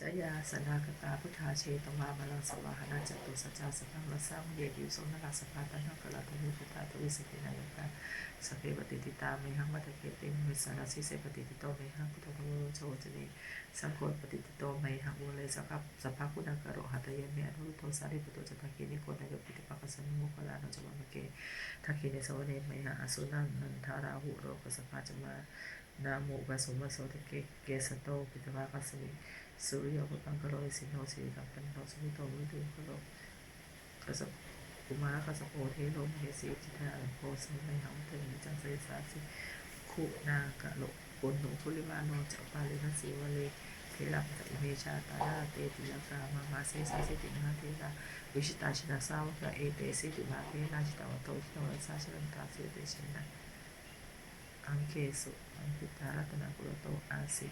สยาสนากตาพุทธาเชตวามาลังสวาหนาจตุสัจจาสพังละสังเยติวสงนราสภาตันหกลาตวิพุทธาทวิสกินายกาสเพปฏิติตาเมหังมัตเกติมิสาราสิเสปฏิติโตเมหังพุทธโมโชจเนสังโฆปฏิติโตเมหังโมเลสภาสภาคุณากโรหัตเยเมอนุโทสาริปุตโตจตกินิโกนายปิติปักสันมุขลาโนจวามเกทักขิเนสวเนเมหะอสุนันนันทาราหุโรกสภาจมานาโมกสมโสตเกเกสโตปิตวาคัสมิ สุริยบุตังกโลสิโนสิริกัปปันโนสุวิโตวิตุกโลกสกุมารกสโอเทโลมเหสีจิตาอันโพสมัยหังเตมิจังเสสาสิคุนากะโลปุณโนทุลิมาโนจัปาลินัสีวเลเทระปะอิเมชาตาราเตติยากามามาเสสาสิตินาเทระวิชิตาชินาสาวกะเอเตสิติมาเทนาจิตาวโตชิโนรัสสาชิรันตาสิเตชินะอังเคสุอังคิตารัตนากุโรโตอาสิ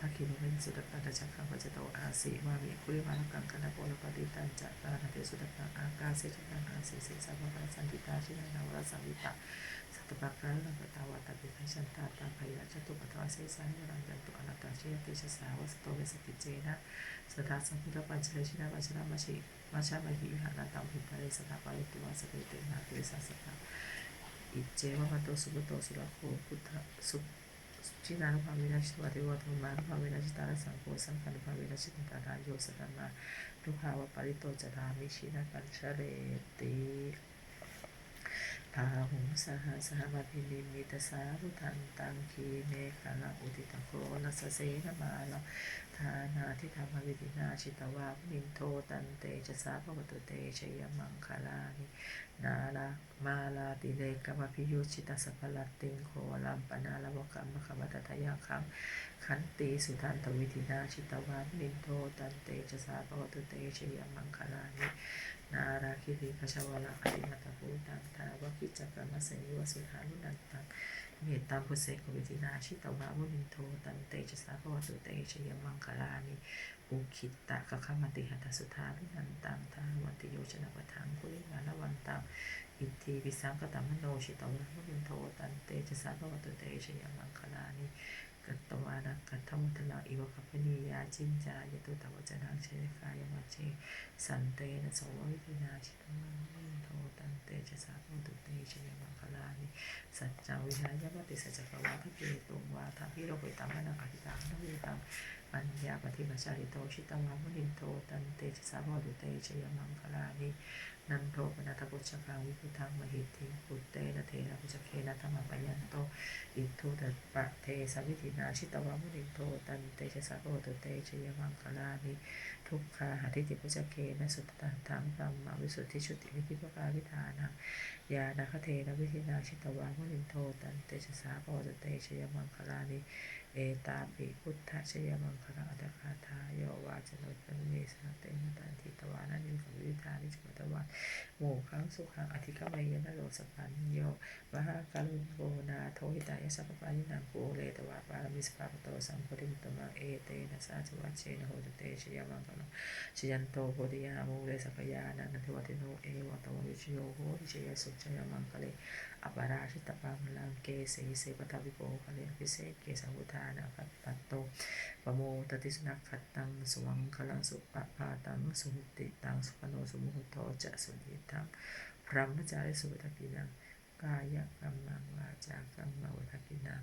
ทักขิโนเมนสุดตันจักขังปัจจโตอาสิวามิคุริมาลกังคณะโปลปฏิตันจักตานาเตสุดตังอากาเสจตังอาสิเสสาวกสันติตาชินานาวรสัมวิตาสัตตปัการลังกตาวาตปิทัชันตาตาพยาจตุปัตวาเสสานิรันจันตุอนัตตาเชยติชสาวสโตเวสติเจนะสทาสัมพุทธปัญจเลชินาปัญจนามาชิมาชามาหิหานาตังพิตาเลสทาปาริตุวาสเปเตนะเตสัสสะอิเจวะมันโตสุปโตสุรโคพุทธสุ จีนานุภามีนะชิตวะเทวะธรร ทาหุงสหสหมาพินิมิตสารุทันตังคีเนคาลังอุติตโคนัสเสนมาลทานาทิธรรมวิธินาชิตวามินโทตันเตจะสาภวตุเตชยมังคลานินาลามาลาติเลกมพิยุชิตาสพลติงโคลัมปนาลวกรรมขมัตถยาคังขันติสุทันตวิธินาชิตวานนินโทตันเตจะสาภวตุเตชยมังคลานินาราคิริคชวลาอติมัตภูตังทาวกิจกรรมเสนิวสุขานุนันตังเมตตาพุเสกวิธินาชิตวาวุนินโทตันเตจะสาภวตุเตชยมังคลานิอุคิตตะกะขมติหัตสุธาลุนันตังทาวัติโยชนะปะทังกุลิมาละวันตังอิทธิวิสังกตัมโนชิตวะมุนินโทตันเตจะสาภวตุเตชยมังคลานิ กัตตวานะกันทมุทนาอิวะคัปปนียาจินจายตุตวจนังเชยกายมัจเจสันเตนะโสวิทินาชิตวะมุนิโทตันเตจะสาโมตุเตชยมังคลานิสัจจวิหายปฏิสัจจกวาพิเกตุงวาทาพิโรปิตัมมะนังอธิตังนวิตัง ปัญญาปฏิมาชาริโตชิตวามุนินโตตันเตชะสาวดุเตชยมังคลานินันโทปนัตปุชกังวิพุทังมหิทธิปุตเตนะเทนะปุชเคนะธรรมปัญญนโตอิทุตปะเทสวิธินาชิตวามุนินโตตันเตชะสาวดุเตชยมังคลานิทุกขาหาทิติปุชเคนะสุตตันทังธรรมวิสุทธิชุติวิธิปกาวิธานังยานาคเทนะวิธินาชิตวามุนินโตตันเตชะสาวดุเตชยมังคลานิ เอตาปิพุทธชยมังคลังอัตคาทายโยวาจโนตันเนสนาเตนตันทิตวานันนิขวิธานิจมตวันโมขังสุขังอธิกามยนโรสปันโยมหากาลุโกนาโทหิตายสัพปายินังโกเลตวาปารมิสปาปโตสัมปริมตมังเอเตนะสาจวัชเชนะโหตเตชยมังคลังชยันโตโพธิยามุเลสกยานันทวัติโนเอวะตววิชโยโหวิชยสุจยมังคะเลอปาราชิตปังลังเกสีเสปทาวิโกคะเลพิเศษเกสังวุธานาคัตปัตโตปโมตติสนักขัตตังสวังคลังสุปะปาตังสุมุติตังสุปโนสุมุหโตจะสุนิทังพระมจาริสุปทกินังกายกรรมังวาจากรรมังวัฏกินัง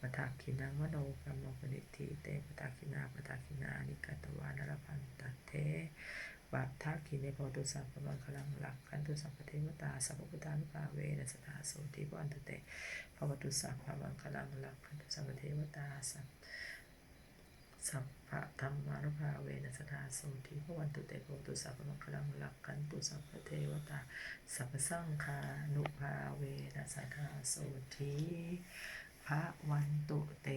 ปทักขินังมโนกรรมังปณิทิเตปทักขินาปทักขินานิกตวานรพันตเท ปัทาคิเนโพตุสัพพมังคลังหลักขันตุสัพพเทวตาสัพพุทธานุภาเวนะสตาโสติวันตุเตภวตุสัพพมังคลังหลักขันตุสัพพเทวตาสัพสัพพะธรรมานุภาเวนะสตาโสติภวันตุเตภวตุสัพพมังคลังหลักขันตุสัพพเทวตาสัพพสังฆานุภาเวนะสตาโสติภวันตุเต